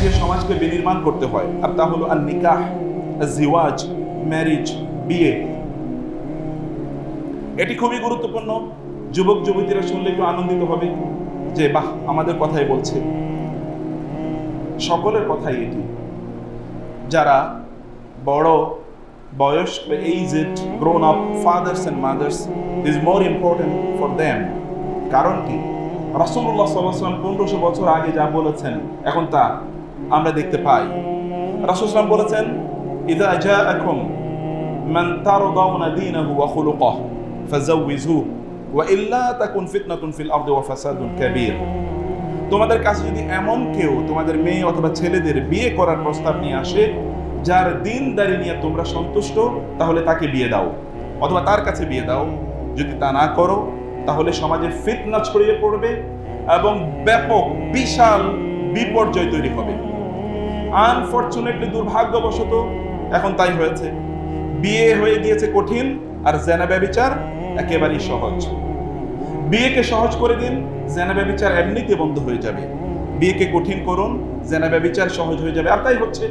দিয়ে সমাজকে বিনির্মাণ করতে হয়, আর তা হলো আর নিকাহ জিওয়াজ ম্যারিজ বিয়ে। এটি খুবই গুরুত্বপূর্ণ। যুবক, যুবতীরা শুনলে একটু আনন্দিত হবে যে, বাহ, আমাদের কথাই বলছে। সকলের কথাই এটি। যারা বড়, বয়স্ক aged grown up fathers and mothers is more important for them কারণ কি? রাসুল্লাহ সাল্লাম পনেরোশো বছর আগে যা বলেছেন, এখন তা আমরা দেখতে পাই রাসুলাম বলেছেন ইদা যা এখন من ترضون دينه وخلقه فزوجوه وإلا تكن فتنة في الأرض وفساد كبير তোমাদের কাছে যদি এমন কেউ তোমাদের মেয়ে অথবা ছেলেদের বিয়ে করার প্রস্তাব নিয়ে আসে যার দিন দাঁড়ি নিয়ে তোমরা সন্তুষ্ট তাহলে তাকে বিয়ে দাও অথবা তার কাছে বিয়ে দাও যদি তা না করো তাহলে সমাজে ফিতনা ছড়িয়ে পড়বে এবং ব্যাপক বিশাল বিপর্যয় তৈরি হবে আনফর্চুনেটলি দুর্ভাগ্যবশত এখন তাই হয়েছে। বিয়ে হয়ে গিয়েছে কঠিন আর জেনা ব্যবিচার একেবারেই সহজ। বিয়েকে সহজ করে দিন, জেনা ব্যবিচার এমনিতে বন্ধ হয়ে যাবে। বিয়েকে কঠিন করুন, জেনা ব্যবিচার সহজ হয়ে যাবে। আর তাই হচ্ছে,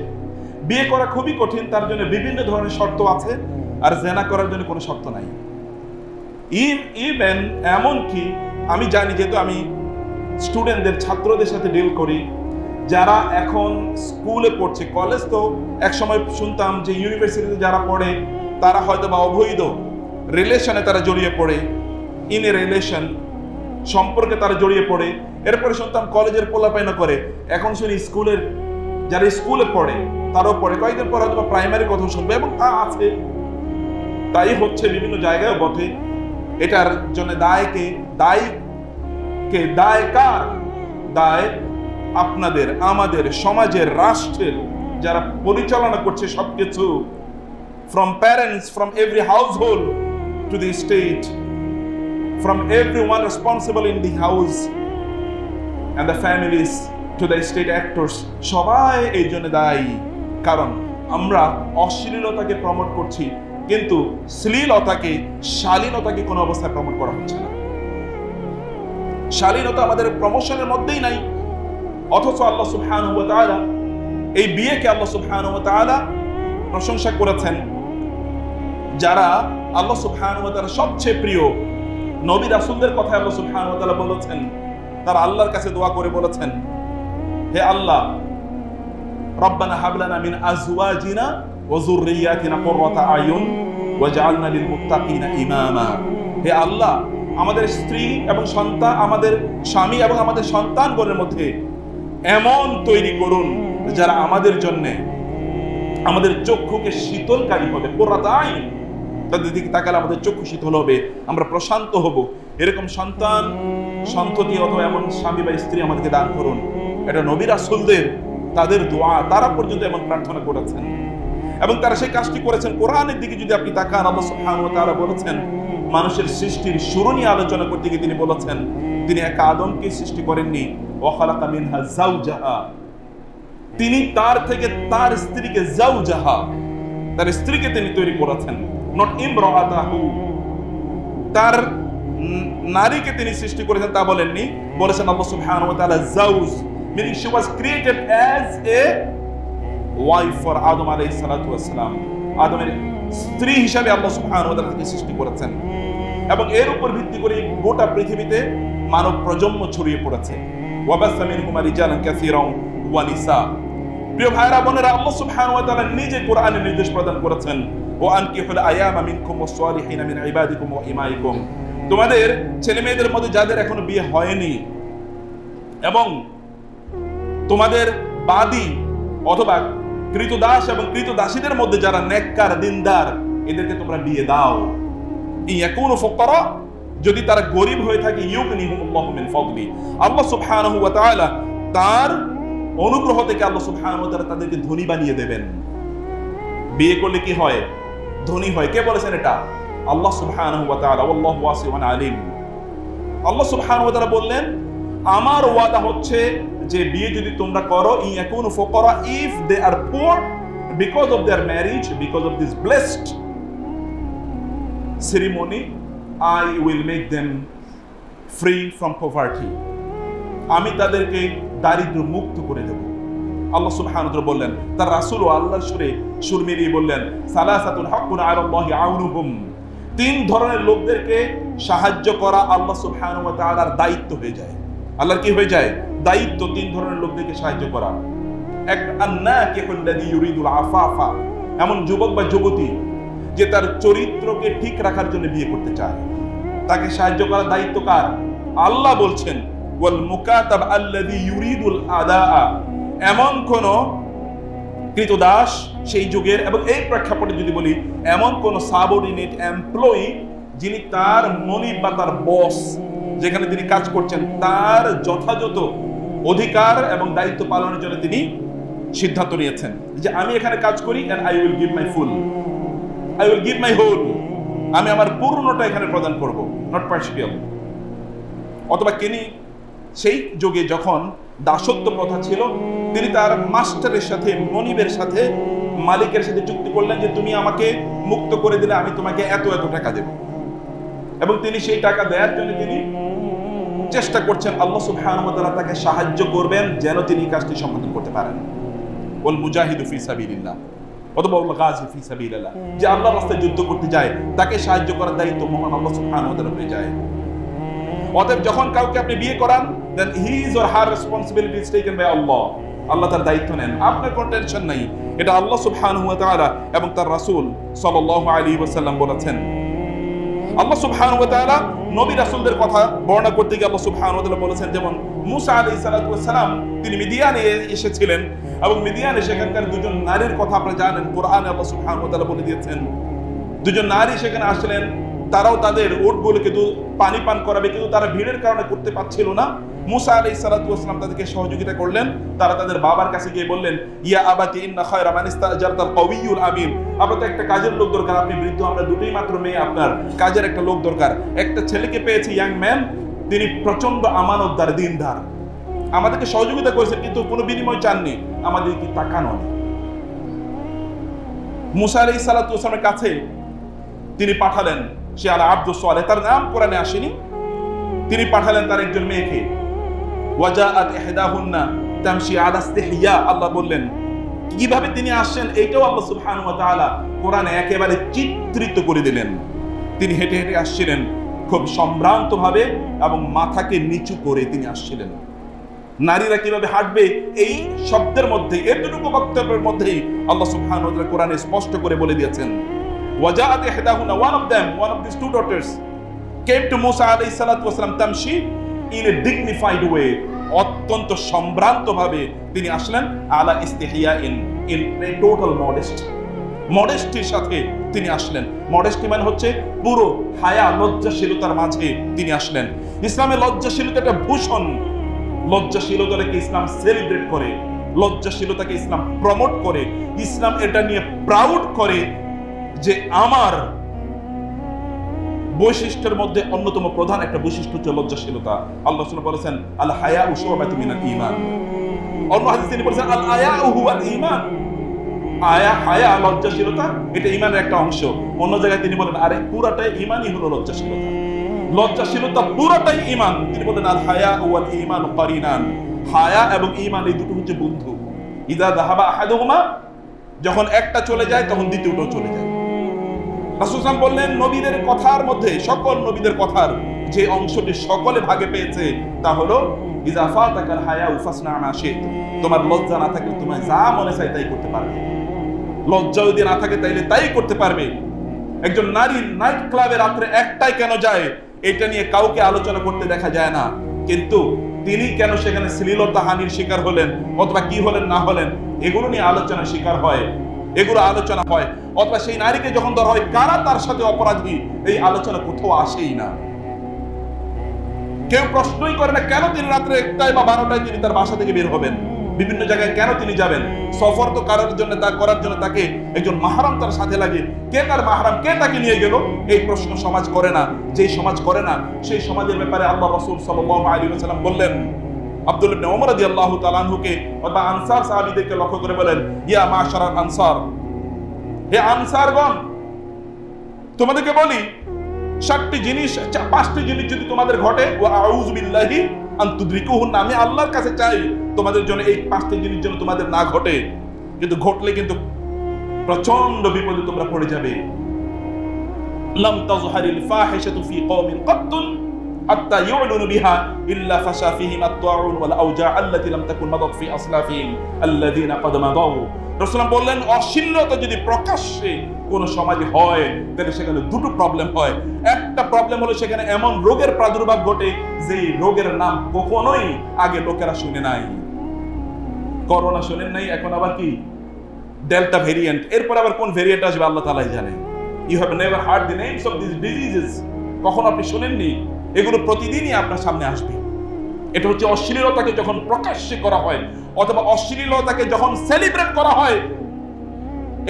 বিয়ে করা খুবই কঠিন, তার জন্য বিভিন্ন ধরনের শর্ত আছে আর জেনা করার জন্য কোনো শর্ত নাই। ইভেন এমনকি আমি জানি যেহেতু আমি স্টুডেন্টদের, ছাত্রদের সাথে ডিল করি যারা এখন স্কুলে পড়ছে কলেজ তো একসময় শুনতাম যে ইউনিভার্সিটিতে যারা পড়ে, তারা হয়তো বা অবৈধ রিলেশনে তারা জড়িয়ে পড়ে ইন এ রিলেশন সম্পর্কে তারা জড়িয়ে পড়ে। এরপরে শুনতাম কলেজের পোলাপাইনা করে। এখন শুনি স্কুলের যারা স্কুলে পড়ে, তারাও পড়ে। কয়েকদিন পর হয়তো প্রাইমারি কথা শুনবে এবং তা আছে। তাই হচ্ছে বিভিন্ন জায়গায় বটে। এটার জন্য দায়কে দায় কে দায় কার দায় আপনাদের, আমাদের সমাজের, রাষ্ট্রের যারা পরিচালনা করছে সবকিছু from parents from every household to the state from every one responsible in the house and the families to the state actors সবাই এই জন্য দায়ী। কারণ আমরা অশ্লীলতাকে প্রমোট করছি, কিন্তু শ্লীলতাকে, শালীনতাকে কোনো অবস্থায় প্রমোট করা হচ্ছে না। শালীনতা আমাদের প্রমোশনের মধ্যেই নাই। অথচ আল্লাহ তাআলা এই বিয়েকে আল্লাহ সুবহানাহু ওয়া প্রশংসা করেছেন। যারা আল্লাহ তাআলা সবচেয়ে প্রিয় নবী রাসুলদের কথা আল্লাহ তাআলা বলেছেন, তারা আল্লাহর কাছে দোয়া করে বলেছেন, হে আল্লাহ, রব্বানা হাবলানা মিন আজওয়াজিনা ওয়া যুররিয়াতিনা কুররাতা আয়ুন ওয়াজআলনা লিল মুত্তাকিনা হে আল্লাহ, আমাদের স্ত্রী এবং সন্তান, আমাদের স্বামী এবং আমাদের সন্তানগণের মধ্যে এমন তৈরি করুন যারা আমাদের জন্য আমাদের চক্ষুকে শীতলকারী হবে পোড়াতাই তাদের দিকে তাকালে আমাদের চক্ষু শীতল হবে, আমরা প্রশান্ত হব। এরকম সন্তান সন্ততি অথবা এমন স্বামী বা স্ত্রী আমাদেরকে দান করুন। এটা নবী রাসূলদের, তাদের দোয়া, তারা পর্যন্ত এমন প্রার্থনা করেছেন। এবং তারা সেই কাজটি করেছেন। কোরআনের দিকে যদি আপনি তাকান, আল্লাহ সুবহানাহু ওয়া বলেছেন, মানুষের সৃষ্টির শুরু নিয়ে আলোচনা করতে গিয়ে তিনি বলেছেন, তিনি এক আদমকে সৃষ্টি করেননি তিনি তার থেকে তার স্ত্রীকে তার স্ত্রীকে তিনি তৈরি করেছেন। নট ইমরাতাহু তার নারীকে তিনি সৃষ্টি করেছেন, তা বলেননি। বলেছেন ফর আদম আদমের স্ত্রী হিসাবে আল্লাহ সুবহানাহু ওয়া তাকে সৃষ্টি করেছেন। এবং এর উপর ভিত্তি করে গোটা পৃথিবীতে মানব প্রজন্ম ছড়িয়ে পড়েছে। ওয়াবাসা মিনহুমা রিজালান কাসীরান ওয়া প্রিয় ভাইরা বোনেরা, আল্লাহ সুবহানাহু ওয়া তাআলা নিজে কোরআনে নির্দেশ প্রদান করেছেন। ও আনকিহুল আয়ামা মিনকুম ওয়াস সালিহিনা মিন ইবাদিকুম ওয়া ইমাইকুম। তোমাদের ছেলে মেয়েদের মধ্যে যাদের এখনও বিয়ে হয়নি এবং তোমাদের বাদী অথবা কৃতদাস এবং কৃতদাসীদের মধ্যে যারা নেককার, দিনদার, এদেরকে তোমরা বিয়ে দাও। ইয়াকুনু ফুকারা যদি তারা গরিব হয়ে থাকে ইউগনিহুমুল্লাহু মিন ফাদলি। আল্লাহ সুবহানাহু ওয়া তার অনুগ্রহ থেকে আল্লাহ সুবহানাহু তাদেরকে ধনী বানিয়ে দেবেন। বিয়ে করলে কি হয়? ধনী হয়। কে বলেছেন এটা? আল্লাহ সুবহানাহু ওয়া তাআলা আল্লাহু আলিম। আল্লাহ সুবহানাহু বললেন আমার ওয়াদা হচ্ছে যে বিয়ে যদি তোমরা করো ইয়াকুনু ফুকারা if they are poor because of their marriage because of this blessed ceremony, I will make them free from poverty. আমি তাদেরকে দারিদ্র মুক্ত করে দেব। আল্লাহ সুবহানাহু ওয়া বললেন, তার রাসূল ও আল্লাহর সুরে সুর মিলিয়ে বললেন, সালাসাতুন হাক্কুন আলাল্লাহি আউনুহুম। তিন ধরনের লোকদেরকে সাহায্য করা আল্লাহ সুবহানাহু ওয়া তাআলার দায়িত্ব হয়ে যায়। আল্লাহর কি হয়ে যায়? দায়িত্ব তিন ধরনের লোকদেরকে সাহায্য করা। এক আন্নাকিহুল্লাযী ইউরিদুল আফাফা। এমন যুবক বা যুবতী যে তার চরিত্রকে ঠিক রাখার জন্য বিয়ে করতে চায়। তাকে সাহায্য করার দায়িত্ব কার? আল্লাহ বলছেন, ওয়াল মুকাতাব আল্লাযী ইউরিদুল এমন কোন কৃতদাস সেই যুগের, এবং এই প্রেক্ষাপটে যদি বলি, এমন কোন সাবঅর্ডিনেট এমপ্লয়ি যিনি তার মনিব বা তার বস যেখানে তিনি কাজ করছেন, তার যথাযথ অধিকার এবং দায়িত্ব পালনের জন্য তিনি সিদ্ধান্ত নিয়েছেন যে, আমি এখানে কাজ করি and I will give my full I will give my whole আমি আমার পূর্ণটা এখানে প্রদান করব নট পার্সিয়াল অথবা তিনি সেই যুগে যখন দাসত্ব প্রথা ছিল, তিনি তার মাস্টারের সাথে, মনিবের সাথে, মালিকের সাথে চুক্তি করলেন যে, তুমি আমাকে মুক্ত করে দিলে আমি তোমাকে এত এত টাকা দেব। এবং তিনি সেই টাকা দেওয়ার জন্য তিনি চেষ্টা করছেন, আল্লাহ সুবহানাহু তাকে সাহায্য করবেন যেন তিনি কাজটি সম্পাদন করতে পারেন। ওয়াল মুজাহিদু ফি সাবিলিল্লাহ। অথবা ফি যে আল্লাহর রাস্তায় যুদ্ধ করতে যায়, তাকে সাহায্য করার দায়িত্ব মহান আল্লাহ সুবহানাহু ওয়া তাআলা হয়ে যায়। অতএব যখন কাউকে আপনি বিয়ে করান দেন his or her responsibility is taken by আল্লাহ আল্লাহ তার দায়িত্ব নেন। আপনার কোনো টেনশন নাই। এটা আল্লাহ সুবহানাহু ওয়া তাআলা এবং তার রাসূল সাল্লাল্লাহু আলাইহি ওয়াসাল্লাম বলেছেন। আল্লাহ সুবহান ওয়া তাআলা নবী রাসূলদের কথা বর্ণনা করতে গিয়ে আল্লাহ সুবহান ওয়া তাআলা বলেছেন, যেমন মুসা আলাইহিস সালাতু সালাম, তিনি মিদিয়ানে এসেছিলেন এবং মিদিয়ানে সেখানকার দুজন নারীর কথা আপনারা জানেন, কোরআনে আল্লাহ সুবহান ওয়া তাআলা বলে দিয়েছেন। দুজন নারী সেখানে আসলেন তারাও তাদের উটগুলো কিন্তু পানি পান করাবে, কিন্তু তারা ভিড়ের কারণে করতে পারছিল না। মুসা আলাই সালাতাম তাদেরকে সহযোগিতা করলেন। তারা তাদের বাবার কাছে গিয়ে বললেন, ইয়া আবাতি ইন্না খায়রা তো একটা কাজের লোক দরকার, আপনি বৃদ্ধ, আমরা দুটোই মাত্র মেয়ে, আপনার কাজের একটা লোক দরকার। একটা ছেলেকে পেয়েছে ইয়াং ম্যান তিনি প্রচণ্ড আমানতদার, দিনদার। আমাদেরকে সহযোগিতা করেছেন কিন্তু কোনো বিনিময় চাননি। আমাদের কি তাকানো নেই? মুসা আলাই সালাতামের কাছে তিনি পাঠালেন সে আলা আব্দুল সোয়ালে তার নাম কোরআনে আসেনি। তিনি পাঠালেন তার একজন মেয়েকে। তামশি আলা ইস্তিহইয়া। আল্লাহ বললেন, কীভাবে তিনি আসছেন এইটাও আল্লাহ সুবহানাহু ওয়া তাআলা কোরআনে একেবারে চিত্রিত করে দিলেন। তিনি হেঁটে হেঁটে আসছিলেন খুব সম্ভ্রান্তভাবে এবং মাথাকে নিচু করে তিনি আসছিলেন। নারীরা কীভাবে হাঁটবে এই শব্দের মধ্যে, এতটুকু বক্তব্যের মধ্যেই আল্লাহ সুবহানাহু ওয়া তাআলা কোরআনে স্পষ্ট করে বলে দিয়েছেন। ওয়াজাআত ইহদাহুনা one of them, one of these two daughters, came to Musa alayhi salatu wasalam tamshi in a dignified way. অত্যন্ত সম্ভ্রান্তভাবে তিনি আসলেন আলা ইস্তিহিয়া ইন ইন টোটাল মডেস্ট মডেস্টির সাথে তিনি আসলেন। মডেস্টি মানে হচ্ছে পুরো হায়া, লজ্জাশীলতার মাঝে তিনি আসলেন। ইসলামের লজ্জাশীলতা একটা ভূষণ। লজ্জাশীলতাকে ইসলাম সেলিব্রেট করে, লজ্জাশীলতাকে ইসলাম প্রমোট করে, ইসলাম এটা নিয়ে প্রাউড করে যে আমার বৈশিষ্ট্যের মধ্যে অন্যতম প্রধান একটা বৈশিষ্ট্য হচ্ছে লজ্জাশীলতা। আল্লাহ বলেছেন আল হায়া মিনাল ঈমান। অন্য হাদিস তিনি বলেছেন আল ঈমান। আয়া, হায়া, লজ্জাশীলতা, এটা একটা অংশ। অন্য জায়গায় তিনি বলেন, আরে, পুরাটাই হলো লজ্জাশীলতা। লজ্জাশীলতা পুরাটাই ঈমান। তিনি বলেন আল হায়া ওয়াল ঈমান কারিনান। হায়া এবং ঈমান এই দুটো হচ্ছে বন্ধু। ইদা যাহাবা আহাদুহুমা, যখন একটা চলে যায়, তখন দ্বিতীয়টাও চলে যায়। রাসুলাম বললেন, নবীদের কথার মধ্যে, সকল নবীদের কথার যে অংশটি সকলে ভাগে পেয়েছে, তা হলো ইজাফা তাকাল হায়া আনাশে তোমার লজ্জা না থাকলে যা মনে চাই তাই করতে পারবে। লজ্জা যদি না থাকে তাইলে তাই করতে পারবে। একজন নারী নাইট ক্লাবে রাত্রে একটাই কেন যায়, এটা নিয়ে কাউকে আলোচনা করতে দেখা যায় না। কিন্তু তিনি কেন সেখানে শ্লীলতা হানির শিকার হলেন, অথবা কি হলেন, না হলেন, এগুলো নিয়ে আলোচনার শিকার হয়। এগুলো আলোচনা হয়। অথবা সেই নারীকে যখন ধরা হয়, কারা তার সাথে অপরাধী? এই আলোচনা কোথাও আসেই না। কেউ প্রশ্নই করে না, কেন তিনি রাত্রে একটাই বা বারোটায় তিনি তার বাসা থেকে বের হবেন? বিভিন্ন জায়গায় কেন তিনি যাবেন? সফর তো করার জন্য তা করার জন্য তাকে একজন মাহারাম তার সাথে লাগে। কে তার মাহারাম? কে তাকে নিয়ে গেল? এই প্রশ্ন সমাজ করে না। যেই সমাজ করে না, সেই সমাজের ব্যাপারে আল্লাহ রসুল ওয়াসাল্লাম বললেন আব্দুল ইবনে ওমর রাদিয়াল্লাহু তাআলা আনহুকে অথবা আনসার সাহাবীদেরকে লক্ষ্য করে বলেন, ইয়া মাশারাল আনসার, হে আনসারগণ, তোমাদেরকে বলি, সাতটি জিনিস পাঁচটি জিনিস যদি তোমাদের ঘটে ও বিল্লাহি আমি আল্লাহর কাছে চাই তোমাদের জন্য এই পাঁচটি জিনিস যেন তোমাদের না ঘটে। কিন্তু ঘটলে কিন্তু প্রচণ্ড বিপদে তোমরা পড়ে যাবে। লাম ফাহিশাতু ফি কওমিন কাত্তুন বললেন, অশ্লীলতা যদি প্রকাশ্যে কোন সমাজে হয়, তাহলে সেখানে দুটো প্রবলেম হয়। একটা প্রবলেম হলো সেখানে এমন রোগের প্রাদুর্ভাব ঘটে যে রোগের নাম কখনোই আগে লোকেরা শুনে নাই। করোনা শোনেন নাই, এখন আবার কি? ডেল্টা ভেরিয়েন্ট এরপর আবার কোন ভেরিয়েন্ট আসবে আল্লাহ তালাই জানেন you have never heard the names of this diseases কখন আপনি শুনেননি? এগুলো প্রতিদিনই আপনার সামনে আসবে। এটা হচ্ছে অশ্লীলতাকে যখন প্রকাশ্যে করা হয়, অথবা অশ্লীলতাকে যখন সেলিব্রেট করা হয়,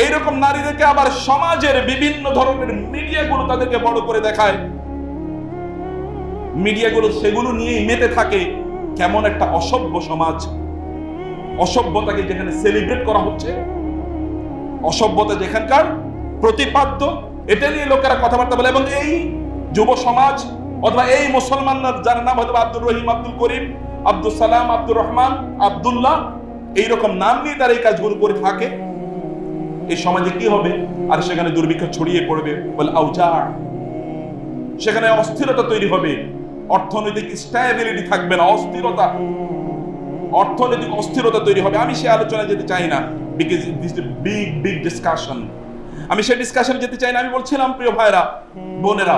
এইরকম নারীদেরকে আবার সমাজের বিভিন্ন ধরনের মিডিয়াগুলো তাদেরকে বড় করে দেখায়। মিডিয়াগুলো সেগুলো নিয়েই মেতে থাকে কেমন একটা অসভ্য সমাজ। অসভ্যতাকে যেখানে সেলিব্রেট করা হচ্ছে, অসভ্যতা যেখানকার প্রতিপাদ্য, এটা নিয়ে লোকেরা কথাবার্তা বলে এবং এই যুব সমাজ অথবা এই মুসলমানরা যার নাম হয়তো আব্দুর রহিম, আব্দুল করিম আব্দুল সালাম, আব্দুর রহমান, আব্দুল্লাহ, এইরকম নাম নিয়ে তারা এই কাজগুলো করে থাকে। এই সমাজে কি হবে? আর সেখানে দুর্ভিক্ষ ছড়িয়ে পড়বে। বলে আউজা সেখানে অস্থিরতা তৈরি হবে। অর্থনৈতিক স্ট্যাবিলিটি থাকবে না। অস্থিরতা। অর্থনৈতিক অস্থিরতা তৈরি হবে। আমি সে আলোচনায় যেতে চাই না। Because this big big discussion আমি সেই ডিসকাশনে যেতে চাই না। আমি বলছিলাম, প্রিয় ভাইরা বোনেরা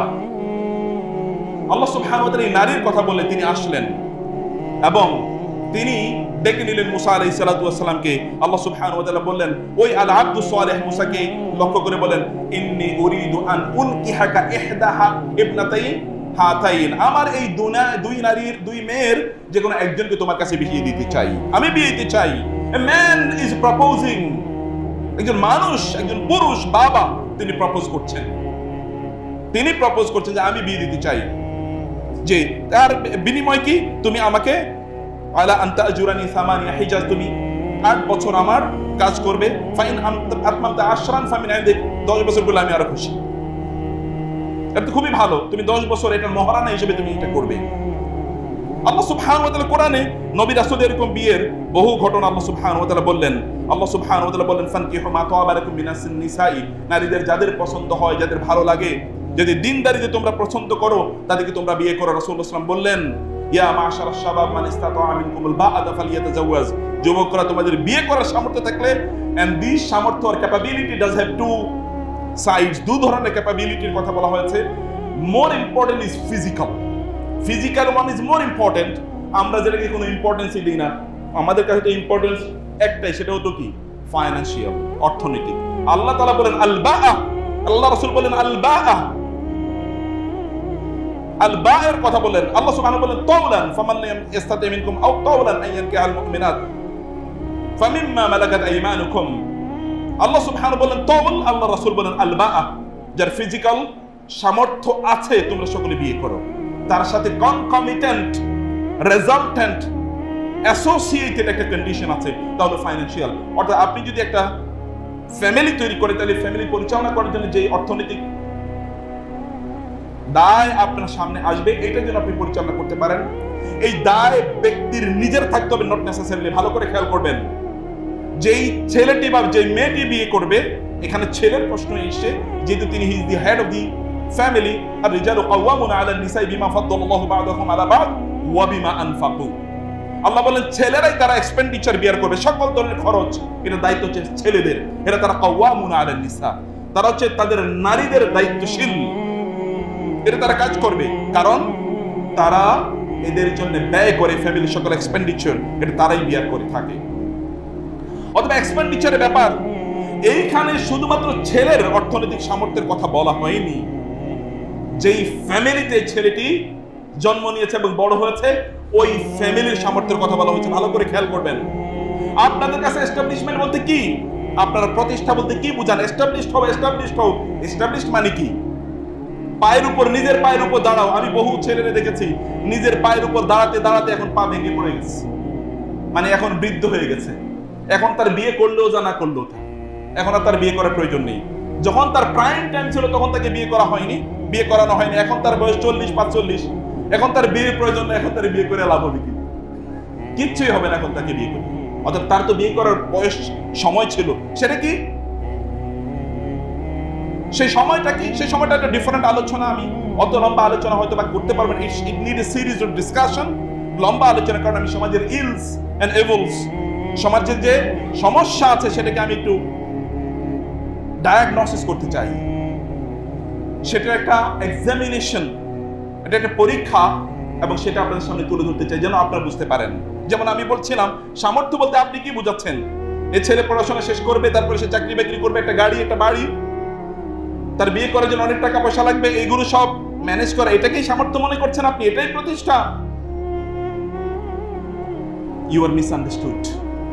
আল্লাহ সুবহানাহু এই নারীর কথা বলে তিনি আসলেন। এবং তিনি ডেকে নিলেন মুসা আলাইহিস সালাতু ওয়াস আল্লাহ সুবহানাহু ওয়া তাআলা বললেন, ওই আল আব্দুস সালেহ মুসাকে লক্ষ্য করে বলেন, ইন্নী উরিদু আন উনকিহাকা ইহদাহা ইবনাতাইন হাতাইন। আমার এই দুনা, দুই নারীর, দুই মেয়ের যে কোনো একজনকে তোমার কাছে বিয়ে দিতে চাই। আমি বিয়ে দিতে চাই। ম্যান ইজ প্রপোজিং একজন মানুষ, একজন পুরুষ, বাবা, তিনি প্রপোজ করছেন। তিনি প্রপোজ করছেন যে আমি বিয়ে দিতে চাই। যে তার বিনিময় কি? তুমি আমাকে, আলা আন্তা জুরানি সামানিয়া হিজাজ তুমি আট বছর আমার কাজ করবে। ফাইন আত্মান্তা আশরান ফামিন আইন্দিক। দশ বছর বলে আমি আরও খুশি। এটা তো খুবই ভালো। তুমি দশ বছর এটা মহারানা হিসেবে তুমি এটা করবে। আল্লাহ তাআলা কোরআনে নবী এরকম বিয়ের বহু ঘটনা আল্লাহ তাআলা বললেন। আল্লাহ তাআলা বললেন, ফানকিহু মা নিসাই নারীদের যাদের পছন্দ হয়, যাদের ভালো লাগে যদি দিনদারিতে তোমরা পছন্দ করো, তাদেরকে তোমরা বিয়ে করো। আলাইহি বললেন শাবাব বিয়ে করার সামর্থ্য থাকলে সামর্থ্য ক্যাপাবিলিটি ডাজ হ্যাভ টু দু ধরনের ক্যাপাবিলিটির কথা বলা হয়েছে। More is physical physical is more আমরা যেটাকে কোনো না। আমাদের কাছে তো একটাই, সেটা হতো কি? আল্লাহ তালা বলেন আল আল্লাহ রসুল বলেন আল আল এর কথা বলেন আল্লাহ সুবহানাহু বলেন তাওলান ফামান লাম ইস্তাতি মিনকুম আও তাওলান আন ইয়ানকিহাল মুমিনাত ফামিম্মা মালাকাত আইমানুকুম। আল্লাহ সুবহানাহু বলেন তাওল। আল্লাহ রাসূল বলেন আল যার ফিজিক্যাল সামর্থ্য আছে, তোমরা সকলে বিয়ে করো। তার সাথে কনকমিটেন্ট রেজাল্টেন্ট অ্যাসোসিয়েটেড একটা কন্ডিশন আছে তাহলে ফাইন্যান্সিয়াল অর্থাৎ আপনি যদি একটা ফ্যামিলি তৈরি করে তাহলে ফ্যামিলি পরিচালনা করার জন্য যে অর্থনৈতিক দায় আপনার সামনে আসবে এটার জন্য আপনি পরিচালনা করতে পারেন। এই দায় ব্যক্তির নিজের থাকতে হবে নট নেসেসারিলি ভালো করে খেয়াল করবেন। যেই ছেলেটি বা যে মেয়েটি বিয়ে করবে, এখানে ছেলের প্রশ্ন এসে যেহেতু তিনি his the head of the family আর রিজালু কাওয়ামুনা আলা নিসাই বিমা ফাদ্দালাল্লাহু বা'দাহুম আলা বা'দ ওয়া বিমা আনফাকু। আল্লাহ বলেন, ছেলেরাই তারা এক্সপেন্ডিচার বিয়ার করবে, সকল ধরনের খরচ। এটা দায়িত্ব হচ্ছে ছেলেদের এটা তারা কাওয়ামুনা আলা নিসা। তারা হচ্ছে তাদের নারীদের দায়িত্বশীল। এটা তারা কাজ করবে। কারণ তারা এদের জন্য ব্যয় করে ফ্যামিলি সকল এক্সপেন্ডিচার এটা তারাই বিয়ার করে থাকে। অথবা এক্সপেন্ডিচারের ব্যাপার, এইখানে শুধুমাত্র ছেলের অর্থনৈতিক সামর্থ্যের কথা বলা হয়নি। যেই ফ্যামিলিতে ছেলেটি জন্ম নিয়েছে এবং বড় হয়েছে, ওই ফ্যামিলির সামর্থ্যের কথা বলা হয়েছে। ভালো করে খেয়াল করবেন। আপনাদের কাছে এস্টাবলিশমেন্ট বলতে কি? আপনারা প্রতিষ্ঠা বলতে কি বুঝান? এস্টাবলিশড হবে এস্টাবলিশড হোক এস্টাবলিশড মানে কি? পায়ের উপর, নিজের পায়ের উপর দাঁড়াও। আমি বহু ছেলেরে দেখেছি, নিজের পায়ের উপর দাঁড়াতে দাঁড়াতে এখন পা ভেঙে পড়ে গেছে। মানে এখন বৃদ্ধ হয়ে গেছে। এখন তার বিয়ে করলেও জানা করলেও তা। এখন আর তার বিয়ে করার প্রয়োজন নেই। যখন তার প্রাইম টাইম ছিল, তখন তাকে বিয়ে করা হয়নি। বিয়ে করানো হয়নি। এখন তার বয়স চল্লিশ, পাঁচচল্লিশ। এখন তার বিয়ের প্রয়োজন নেই, এখন তার বিয়ে করে লাভ হবে কি? কিচ্ছুই হবে না এখন তাকে বিয়ে করে। অর্থাৎ তার তো বিয়ে করার বয়স সময় ছিল। সেটা কি? সেই সময়টা কি? সেই সময়টা একটা ডিফারেন্ট আলোচনা আমি, অত লম্বা আলোচনা হয়তো বা করতে পারবেন it need a series of discussion লম্বা আলোচনা, কারণ আমি সমাজের ইলস এন্ড এভলস সমাজের যে সমস্যা আছে সেটাকে আমি একটু ডায়াগনোসিস করতে চাই। সেটা একটা এক্সামিনেশন এটা একটা পরীক্ষা, এবং সেটা আপনাদের সামনে তুলে ধরতে চাই, যেন আপনারা বুঝতে পারেন। যেমন আমি বলছিলাম, সামর্থ্য বলতে আপনি কি বুঝাচ্ছেন? এ ছেলে পড়াশোনা শেষ করবে, তারপরে সে চাকরি বাকরি করবে, একটা গাড়ি, একটা বাড়ি তার বিয়ে করার জন্য অনেক টাকা পয়সা লাগবে এইগুলো সব ম্যানেজ করা, এটাকেই সামর্থ্য মনে করছেন আপনি, এটাই প্রতিষ্ঠা। You are misunderstood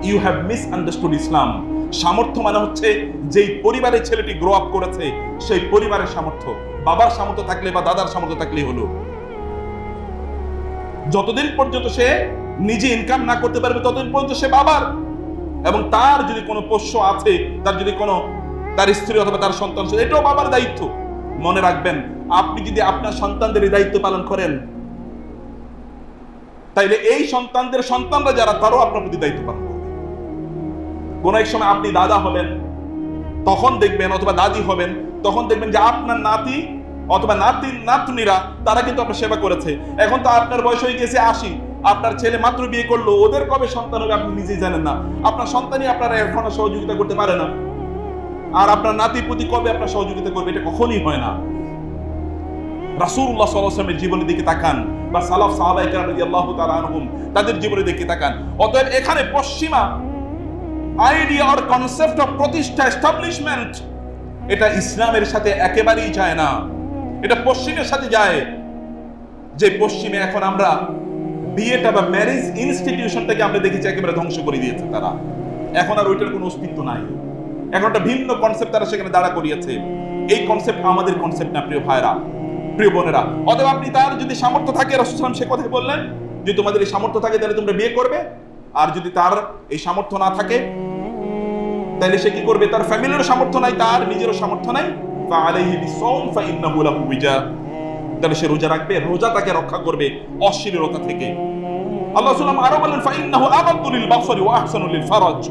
you have misunderstood ইসলাম সামর্থ্য মানে হচ্ছে যেই পরিবারের ছেলেটি গ্রো আপ করেছে, সেই পরিবারের সামর্থ্য। বাবার সামর্থ্য থাকলে বা দাদার সামর্থ্য থাকলেই হলো। যতদিন পর্যন্ত সে নিজে ইনকাম না করতে পারবে, ততদিন পর্যন্ত সে বাবার। এবং তার যদি কোনো পোষ্য আছে, তার যদি কোনো তার স্ত্রী অথবা তার সন্তান এটাও বাবার দায়িত্ব। মনে রাখবেন, আপনি যদি আপনার সন্তানদের এই দায়িত্ব পালন করেন, তাইলে এই সন্তানদের সন্তানরা যারা, তারও আপনার প্রতি দায়িত্ব পালন করবে। কোন এক সময় আপনি দাদা হবেন, তখন দেখবেন, অথবা দাদি হবেন, তখন দেখবেন যে আপনার নাতি অথবা নাতি, নাতনিরা, তারা কিন্তু আপনার সেবা করেছে। এখন তো আপনার বয়স হয়ে গেছে আশি, আপনার ছেলে মাত্র বিয়ে করল, ওদের কবে সন্তান হবে আপনি নিজেই জানেন না। আপনার সন্তানই আপনারা এখন সহযোগিতা করতে পারে না। আর আপনার নাতি প্রতি কবে আপনার সহযোগিতা করবে, এটা কখনই হয় না। আলাইহি ওয়াসাল্লামের জীবনের দিকে তাকান, বা সালাফ তাদের জীবনের দিকে তাকান। অতএব এখানে পশ্চিমা আইডিয়া কনসেপ্ট অফ প্রতিষ্ঠা এস্টাবলিশমেন্ট এটা ইসলামের সাথে একেবারেই যায় না। এটা পশ্চিমের সাথে যায়। যে পশ্চিমে এখন আমরা বিয়েটা বা ম্যারেজ ইনস্টিটিউশনটাকে আমরা দেখেছি, একেবারে ধ্বংস করে দিয়েছে তারা। এখন আর ওইটার কোনো অস্তিত্ব নাই। এখন একটা ভিন্ন কনসেপ্ট তারা সেখানে দাঁড়া করিয়েছে। এই কনসেপ্ট আমাদের কনসেপ্ট না, প্রিয় ভাইরা প্রিয় বোনেরা। অথবা আপনি তার যদি সামর্থ্য থাকে রসুলাম সে কথাই বললেন যে তোমাদের এই সামর্থ্য থাকে, তাহলে তোমরা বিয়ে করবে। আর যদি তার এই সামর্থ্য না থাকে, তাহলে সে কি করবে? তার ফ্যামিলিরও সামর্থ্য নাই, তার নিজেরও সামর্থ্য নাই। তাহলে সে রোজা রাখবে, রোজা তাকে রক্ষা করবে অশ্লীলতা থেকে। আল্লাহ আরও বলেন ফাইন্নাহু আবাদুলিল বাসরি ওয়া আহসানুলিল ফারাজ।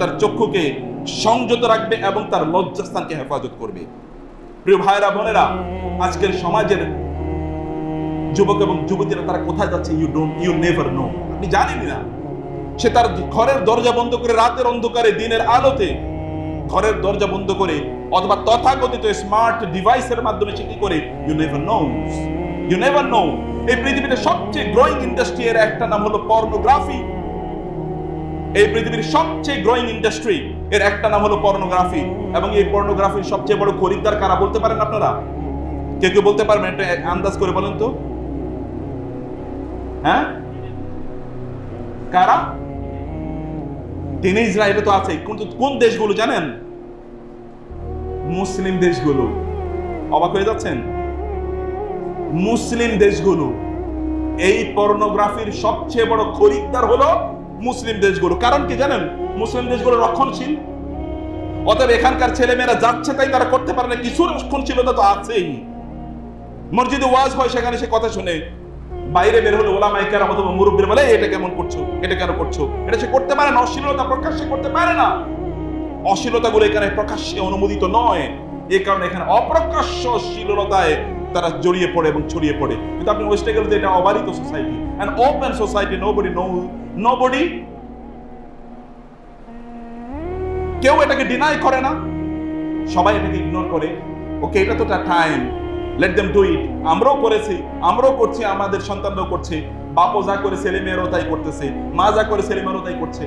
তার চক্ষুকে সংযত রাখবে এবং তার লজ্জাস্থানকে হেফাজত করবে। প্রিয় ভাইরা বোনেরা, আজকের সমাজের যুবক এবং যুবতীরা তারা কোথায় যাচ্ছে you don't you never know আপনি জানেনই না। সে তার ঘরের দরজা বন্ধ করে রাতের অন্ধকারে, দিনের আলোতে ঘরের দরজা বন্ধ করে অথবা তথাকথিত স্মার্ট ডিভাইসের মাধ্যমে সে কি করে? You never know you never know এই পৃথিবীতে সবচেয়ে গ্রোয়িং ইন্ডাস্ট্রি এর একটা নাম হলো পর্নোগ্রাফি এই পৃথিবীর সবচেয়ে গ্রোয়িং ইন্ডাস্ট্রি এর একটা নাম হলো পর্নোগ্রাফি এবং এই পর্নোগ্রাফির সবচেয়ে বড় খরিদ্দার কারা বলতে পারেন আপনারা? কেউ কেউ বলতে পারবেন, একটা আন্দাজ করে বলেন তো। হ্যাঁ? কারা? টিনেজরা এটা তো আছে কিন্তু কোন দেশগুলো জানেন? মুসলিম দেশগুলো। অবাক হয়ে যাচ্ছেন? মুসলিম দেশগুলো। এই পর্নোগ্রাফির সবচেয়ে বড় খরিদ্দার হলো মুসলিম দেশগুলো। কারণ কি জানেন? মুসলিম দেশগুলো রক্ষণশীল। অতএব এখানকার ছেলেমেয়েরা যাচ্ছে তাই তারা করতে পারে না কিছু রক্ষণশীলতা তো আছেই। মসজিদে ওয়াজ হয়, সেখানে সে কথা শুনে। বাইরে বের হলে ওলা মাইকার অথবা মুরব্বীর বলে এটা কেমন করছ? এটা কেন করছ? এটা সে করতে পারে না, অশ্লীলতা প্রকাশ্যে করতে পারে না। অশ্লীলতাগুলো এখানে প্রকাশ্যে অনুমোদিত নয়। এই কারণে এখানে অপ্রকাশ্য অশ্লীলতায় তারা জড়িয়ে পড়ে এবং ছড়িয়ে পড়ে। কিন্তু আপনি ওয়েস্টে গেলে এটা অবারিত society and open society nobody no nobody কেউ এটাকে ডিনাই করে না। সবাই এটাকে ইগনোর করে। ওকে এটা তো তার time let them do it আমরাও করেছি। আমরাও করছি, আমাদের সন্তানরাও করছে। বাপও যা করে ছেলে মেয়েরও তাই করতেছে। মা যা করে ছেলে মেয়েরও তাই করছে।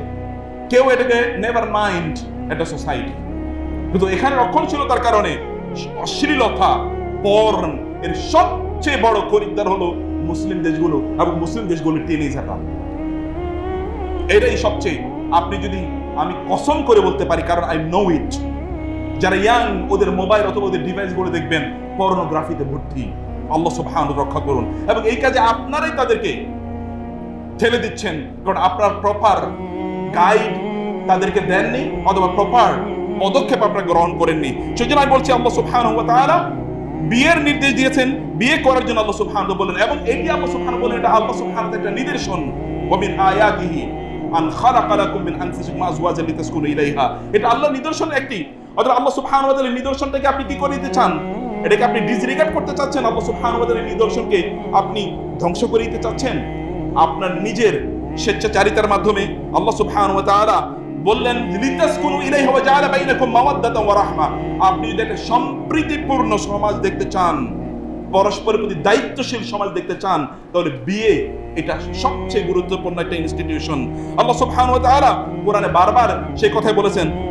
কেউ এটাকে নেভার মাইন্ড একটা সোসাইটি কিন্তু এখানে রক্ষণশীলতার কারণে অশ্লীলতা পর্ন এর সবচেয়ে বড় খরিদ্দার হলো মুসলিম দেশগুলো এবং মুসলিম দেশগুলো টেনে যাটা এটাই সবচেয়ে। আপনি যদি আমি কসম করে বলতে পারি, কারণ আই নো ইট যারা ইয়াং ওদের মোবাইল অথবা ওদের ডিভাইসগুলো দেখবেন পর্নোগ্রাফিতে ভর্তি। আল্লাহ সুবহান রক্ষা করুন। এবং এই কাজে আপনারাই তাদেরকে ঠেলে দিচ্ছেন, কারণ আপনার প্রপার গাইড তাদেরকে দেননি, অথবা প্রপার পদক্ষেপ আপনারা গ্রহণ করেননি। সেজন্য আমি বলছি, আল্লাহ সুবহান তাআলা বিয়ের নির্দেশ দিয়েছেন, বিয়ে করার জন্য আল্লাহ সুবহানাহু বলেন এবং এটি আল্লাহ সুবহানাহু বলেন এটা আল্লাহ সুবহানাহু একটা নিদর্শন। মিন আয়াতিহি। আন এটা আল্লাহর নিদর্শন একটি। অর্থাৎ আল্লাহ নিদর্শনটাকে আপনি কি করে দিতে চান? এটাকে আপনি ডিসরিগার্ড করতে চাচ্ছেন? আল্লাহ নিদর্শনকে আপনি ধ্বংস করে দিতে চাচ্ছেন? আপনার নিজের স্বেচ্ছাচারিতার মাধ্যমে আল্লাহ সুবহানাহু ওয়া তাআলা বললেন, লিতাসকুনু ইলাইহা ওয়া জাআলা বাইনাকুম ওয়া রাহমা। আপনি যদি একটা সম্প্রীতিপূর্ণ সমাজ দেখতে চান পরস্পরের প্রতি দায়িত্বশীল সমাজ দেখতে চান, তাহলে বিয়ে এটা সবচেয়ে গুরুত্বপূর্ণ একটা ইনস্টিটিউশন আল্লাহ সব ওয়া কোরআনে বারবার সেই কথাই বলেছেন